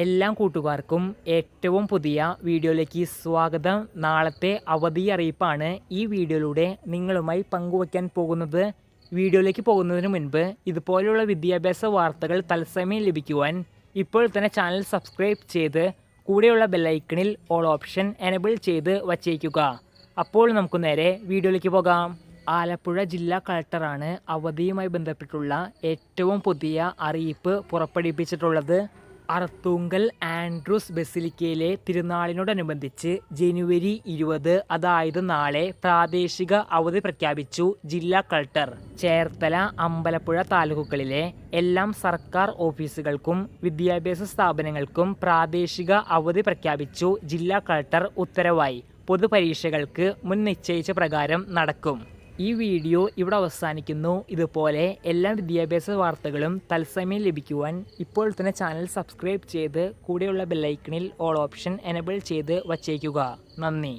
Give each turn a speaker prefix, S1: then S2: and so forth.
S1: എല്ലാ കൂട്ടുകാർക്കും ഏറ്റവും പുതിയ വീഡിയോയിലേക്ക് സ്വാഗതം. നാളത്തെ അവധി അറിയിപ്പാണ് ഈ വീഡിയോയിലൂടെ നിങ്ങളുമായി പങ്കുവയ്ക്കാൻ പോകുന്നത്. വീഡിയോയിലേക്ക് പോകുന്നതിന് മുൻപ് ഇതുപോലെയുള്ള വിദ്യാഭ്യാസ വാർത്തകൾ തത്സമയം ലഭിക്കുവാൻ ഇപ്പോൾ തന്നെ ചാനൽ സബ്സ്ക്രൈബ് ചെയ്ത് കൂടെയുള്ള ബെല്ലൈക്കണിൽ ഓൾ ഓപ്ഷൻ എനബിൾ ചെയ്ത് വച്ചേക്കുക. അപ്പോൾ നമുക്ക് നേരെ വീഡിയോയിലേക്ക് പോകാം. ആലപ്പുഴ ജില്ലാ കളക്ടറാണ് അവധിയുമായി ബന്ധപ്പെട്ടുള്ള ഏറ്റവും പുതിയ അറിയിപ്പ് പുറപ്പെടുവിപ്പിച്ചിട്ടുള്ളത് അർത്തുങ്കൽ ആൻഡ്രൂസ് ബസിലിക്കയിലെ തിരുനാളിനോടനുബന്ധിച്ച് ജനുവരി ഇരുപത് അതായത് നാളെ പ്രാദേശിക അവധി പ്രഖ്യാപിച്ചു ജില്ലാ കളക്ടർ. ചേർത്തല അമ്പലപ്പുഴ താലൂക്കുകളിലെ എല്ലാം സർക്കാർ ഓഫീസുകൾക്കും വിദ്യാഭ്യാസ സ്ഥാപനങ്ങൾക്കും പ്രാദേശിക അവധി പ്രഖ്യാപിച്ചു ജില്ലാ കളക്ടർ ഉത്തരവായി. പൊതുപരീക്ഷകൾക്ക് മുൻ നിശ്ചയിച്ച പ്രകാരം നടക്കും. ഈ വീഡിയോ ഇവിടെ അവസാനിക്കുന്നു. ഇതുപോലെ എല്ലാ വിദ്യാഭ്യാസ വാർത്തകളും തത്സമയം ലഭിക്കുവാൻ ഇപ്പോൾ തന്നെ ചാനൽ സബ്സ്ക്രൈബ് ചെയ്ത് കൂടെയുള്ള ബെല്ലൈക്കണിൽ ഓൾ ഓപ്ഷൻ എനബിൾ ചെയ്ത് വച്ചേക്കുക. നന്ദി.